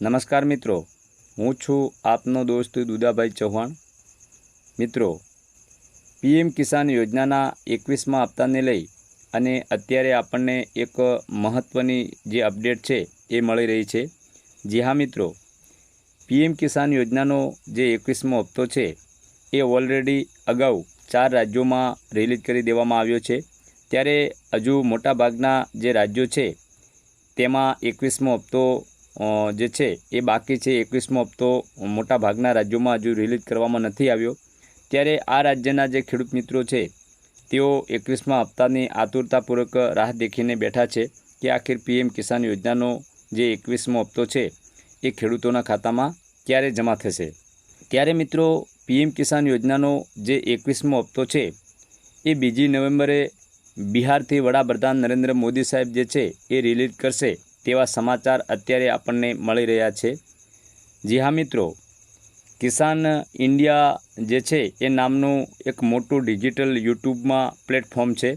નમસ્કાર મિત્રો, હું છું આપનો દોસ્ત દુદાભાઈ ચૌહાણ. મિત્રો, પીએમ કિસાન યોજનાના એકવીસમાં હપ્તાને લઈ અને અત્યારે આપણને એક મહત્ત્વની જે અપડેટ છે એ મળી રહી છે. જી હા મિત્રો, પીએમ કિસાન યોજનાનો જે એકવીસમો હપ્તો છે એ ઓલરેડી અગાઉ ચાર રાજ્યોમાં રિલીઝ કરી દેવામાં આવ્યો છે. ત્યારે હજુ મોટાભાગના જે રાજ્યો છે, તેમાં એકવીસમો હપ્તો જે છે, એ બાકી છે એકવીસમો હપ્તો મોટાભાગના રાજ્યોમાં હજુ રિલીઝ કરવામાં નથી આવ્યો. ત્યારે આ રાજ્યના જે ખેડૂત મિત્રો છે, તેઓ એકવીસમા હપ્તાની આતુરતાપૂર્વક રાહ દેખીને બેઠા છે કે આખિર પીએમ કિસાન યોજનાનો જે એકવીસમો હપ્તો છે, એ ખેડૂતોના ખાતામાં ક્યારે જમા થશે? ત્યારે મિત્રો, પીએમ કિસાન યોજનાનો જે એકવીસમો હપ્તો છે, એ બીજી નવેમ્બરે બિહારથી વડાપ્રધાન નરેન્દ્ર મોદી સાહેબ જે છે, એ રિલીઝ કરશે. તેવા સમાચાર અત્યારે આપણને મળી રહ્યા છે. જી હા, મિત્રો. કિસાન ઇન્ડિયા જે છે, એ નામનું એક મોટું ડિજિટલ યુટ્યુબમાં પ્લેટફોર્મ છે.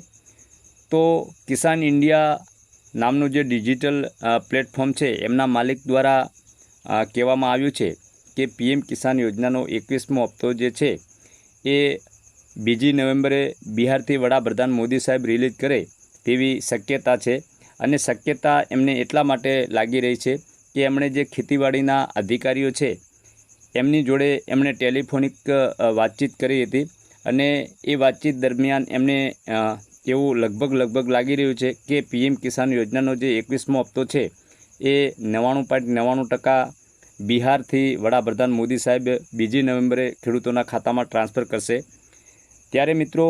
તો કિસાન ઇન્ડિયા નામનું જે ડિજિટલ પ્લેટફોર્મ છે, એમના માલિક દ્વારા કહેવામાં આવ્યું છે કે પીએમ કિસાન યોજનાનો એકવીસમો હપ્તો જે છે, એ બીજી નવેમ્બરે બિહારથી વડાપ્રધાન મોદી સાહેબ રિલીઝ કરે તેવી શક્યતા છે. અને શક્યતા એમને એટલા માટે લાગી રહી છે કે એમણે જે ખેતીવાડીના અધિકારીઓ છે, એમની જોડે એમણે ટેલિફોનિક વાતચીત કરી હતી અને એ વાતચીત દરમિયાન એમને એવું લગભગ લગભગ લાગી રહ્યું છે કે પીએમ કિસાન યોજનાનો જે એકવીસમો હપ્તો છે એ નવ્વાણું પોઈન્ટ નવ્વાણું ટકા બિહારથી વડાપ્રધાન મોદી સાહેબ બીજી નવેમ્બરે ખેડૂતોના ખાતામાં ટ્રાન્સફર કરશે. ત્યારે મિત્રો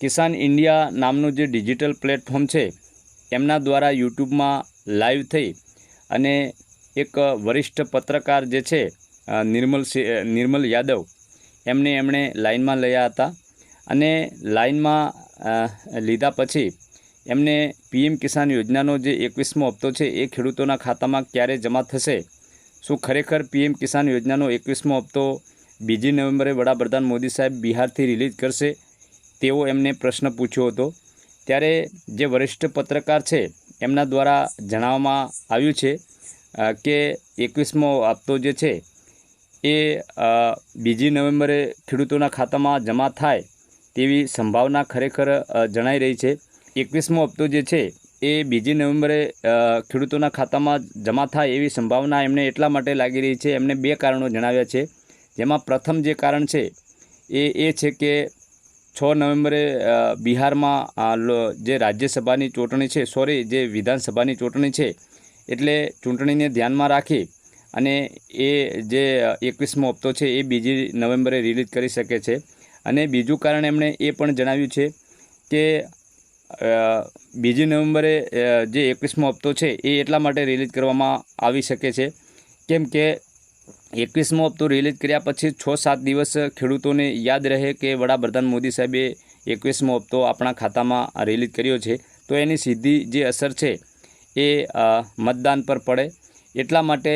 કિસાન ઇન્ડિયા નામનું જે ડિજિટલ પ્લેટફોર્મ છે, એમના દ્વારા યુટ્યુબમાં લાઈવ થઈ અને એક વરિષ્ઠ પત્રકાર જે છે નિર્મલ નિર્મલ યાદવ, એમને એમણે લાઇનમાં લયા હતા અને લાઇનમાં લીધા પછી એમને પીએમ કિસાન યોજનાનો જે એકવીસમો હપ્તો છે, એ ખેડૂતોના ખાતામાં ક્યારે જમા થશે? શું ખરેખર પીએમ કિસાન યોજનાનો એકવીસમો હપ્તો બીજી નવેમ્બરે વડાપ્રધાન મોદી સાહેબ બિહારથી રિલીઝ કરશે? તેવો એમને પ્રશ્ન પૂછ્યો હતો. ત્યારે જે વરિષ્ઠ પત્રકાર છે, એમના દ્વારા જણાવવામાં આવ્યું છે કે એકવીસમો હપ્તો જે છે, એ બીજી નવેમ્બરે ખેડૂતોના ખાતામાં જમા થાય તેવી સંભાવના ખરેખર જણાઈ રહી છે. એકવીસમો હપ્તો જે છે, એ બીજી નવેમ્બરે ખેડૂતોના ખાતામાં જમા થાય એવી સંભાવના એમને એટલા માટે લાગી રહી છે. એમને બે કારણો જણાવ્યા છે. જેમાં પ્રથમ જે કારણ છે, એ એ છે કે છ નવેમ્બરે બિહારમાં જે રાજ્યસભાની ચૂંટણી છે, સોરી, જે વિધાનસભાની ચૂંટણી છે, એટલે ચૂંટણીને ધ્યાનમાં રાખી અને એ જે એકવીસમો હપ્તો છે, એ બીજી નવેમ્બરે રિલીઝ કરી શકે છે. અને બીજું કારણ એમણે એ પણ જણાવ્યું છે કે બીજી નવેમ્બરે જે એકવીસમો હપ્તો છે, એ એટલા માટે રિલીઝ કરવામાં આવી શકે છે. કેમ કે એકવીસમો હપ્તો રિલીઝ કર્યા પછી છ સાત દિવસ ખેડૂતોને યાદ રહે કે વડાપ્રધાન મોદી સાહેબે એકવીસમો હપ્તો આપણા ખાતામાં રિલીઝ કર્યો છે. તો એની સીધી જે અસર છે એ મતદાન પર પડે. એટલા માટે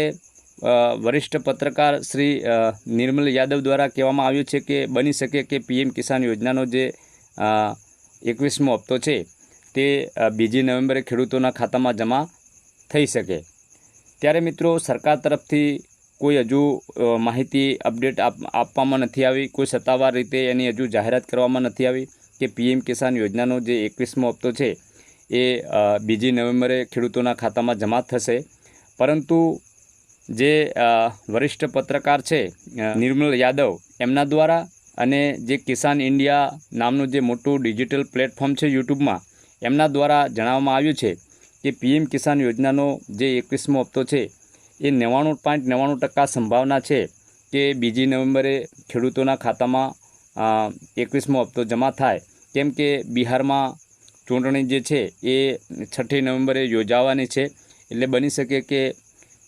વરિષ્ઠ પત્રકાર શ્રી નિર્મલ યાદવ દ્વારા કહેવામાં આવ્યું છે કે બની શકે કે પીએમ કિસાન યોજનાનો જે એકવીસમો હપ્તો છે તે બીજી નવેમ્બરે ખેડૂતોના ખાતામાં જમા થઈ શકે. ત્યારે મિત્રો સરકાર તરફથી કોઈ હજુ માહિતી અપડેટ આપ, આપવામાં નથી આવી, કોઈ સત્તાવાર રીતે એની હજુ જાહેરાત કરવામાં નથી આવી કે પીએમ કિસાન યોજનાનો જે એકવીસમો હપ્તો છે એ બીજી નવેમ્બરે ખેડૂતોના ખાતામાં જમા થશે. પરંતુ જે વરિષ્ઠ પત્રકાર છે નિર્મલ યાદવ, એમના દ્વારા અને જે કિસાન ઇન્ડિયા નામનું જે મોટું ડિજિટલ પ્લેટફોર્મ છે યુટ્યુબમાં, એમના દ્વારા જણાવવામાં આવ્યું છે કે પીએમ કિસાન યોજનાનો જે એકવીસમો હપ્તો છે એ નવ્વાણું પોઈન્ટ નવ્વાણું ટકા સંભાવના છે કે બીજી નવેમ્બરે ખેડૂતોના ખાતામાં એકવીસમો હપ્તો જમા થાય. કેમ કે બિહારમાં ચૂંટણી જે છે એ છઠ્ઠી નવેમ્બરે યોજાવાની છે. એટલે બની શકે કે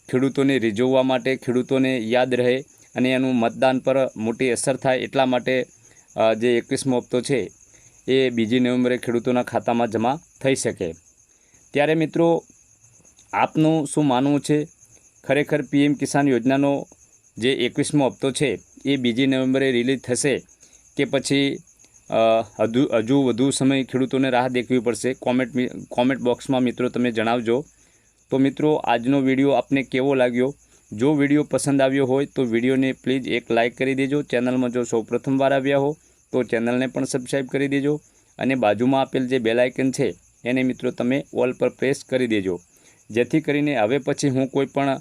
ખેડૂતોને રીઝવવા માટે ખેડૂતોને યાદ રહે અને એનું મતદાન પર મોટી અસર થાય એટલા માટે જે એકવીસમો હપ્તો છે એ બીજી નવેમ્બરે ખેડૂતોના ખાતામાં જમા થઈ શકે. ત્યારે મિત્રો, આપનું શું માનવું છે? ખરેખર પીએમ કિસાન યોજનાનો જે એકવીસમો હપ્તો છે, એ બીજી નવેમ્બરે રિલીઝ થશે કે પછી હજુ હજુ વધુ સમય ખેડૂતોને રાહ દેખવી પડશે. કોમેન્ટ કોમેન્ટ બોક્સમાં મિત્રો તમે જણાવજો. તો મિત્રો, આજનો વીડિયો આપને કેવો લાગ્યો? જો વીડિયો પસંદ આવ્યો હોય તો વિડીયોને પ્લીઝ એક લાઇક કરી દેજો. ચેનલમાં જો સૌ પ્રથમવાર આવ્યા હો, તો ચેનલને પણ સબસ્ક્રાઈબ કરી દેજો અને બાજુમાં આપેલ જે બેલાઇકન છે, એને મિત્રો તમે ઓલ પર પ્રેસ કરી દેજો. જેથી કરીને હવે પછી હું કોઈ પણ